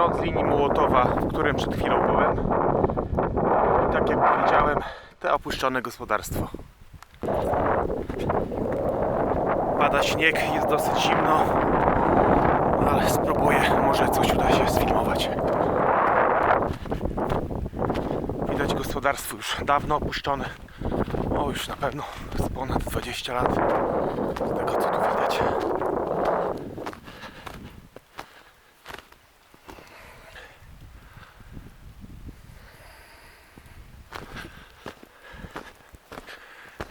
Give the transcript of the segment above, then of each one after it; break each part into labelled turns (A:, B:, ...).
A: front linii Mołotowa, w którym przed chwilą byłem. I tak jak powiedziałem, te opuszczone gospodarstwo. Pada śnieg, jest dosyć zimno, ale spróbuję, może coś uda się sfilmować. Widać gospodarstwo już dawno opuszczone. O, już na pewno z ponad 20 lat. Z tego co tu widać.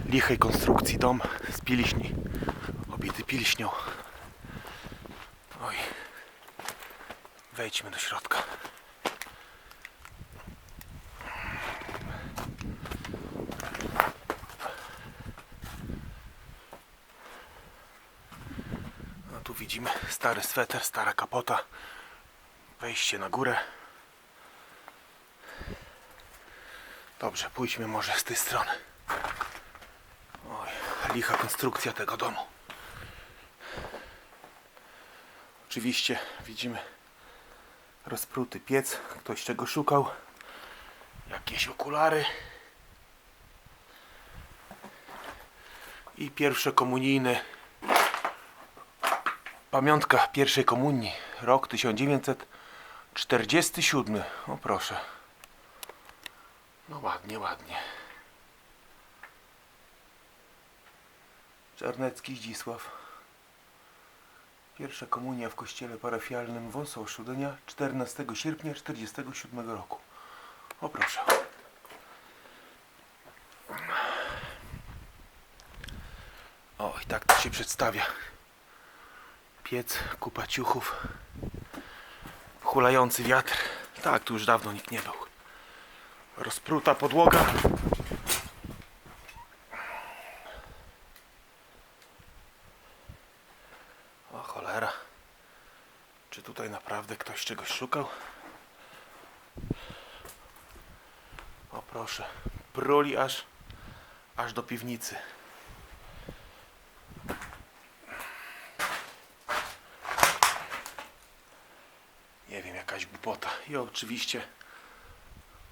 A: Lichej konstrukcji dom z piliśni, obity pilśnią. Oj, wejdźmy do środka. No tu widzimy stary sweter, stara kapota, wejście na górę. Dobrze, pójdźmy może z tej strony. Licha konstrukcja tego domu. Oczywiście widzimy rozpruty piec. Ktoś czego szukał. Jakieś okulary. I pierwsze komunijne. Pamiątka pierwszej komunii. Rok 1947. O proszę. No ładnie, ładnie. Czarnecki Zdzisław. Pierwsza komunia w kościele parafialnym Wąsoł Szudenia 14 sierpnia 1947 roku. O proszę. O, i tak to się przedstawia. Piec, kupa ciuchów, hulający wiatr. Tak, tu już dawno nikt nie był. Rozpruta podłoga. O cholera. Czy tutaj naprawdę ktoś czegoś szukał? O proszę. Bruli aż, aż do piwnicy. Nie wiem, jakaś głupota. I oczywiście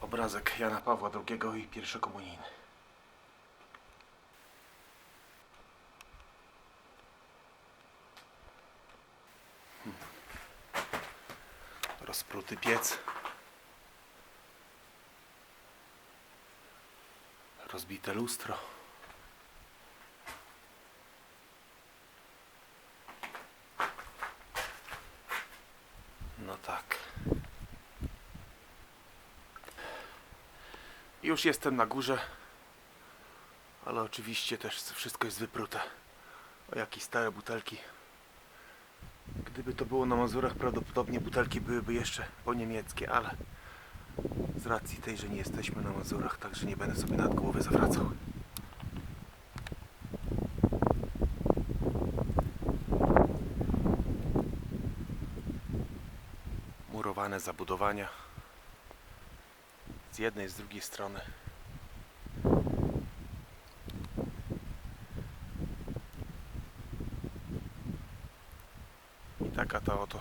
A: obrazek Jana Pawła II i pierwszokomunijny. Rozpruty piec. Rozbite lustro. No tak. Już jestem na górze, ale oczywiście też wszystko jest wyprute. O jakieś stare butelki Gdyby to było na Mazurach, prawdopodobnie butelki byłyby jeszcze po niemieckie, ale z racji tej, że nie jesteśmy na Mazurach, także nie będę sobie nad głowę zawracał. Murowane zabudowania z jednej, z drugiej strony. I taka to oto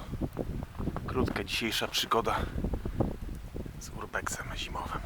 A: krótka dzisiejsza przygoda z urbexem zimowym.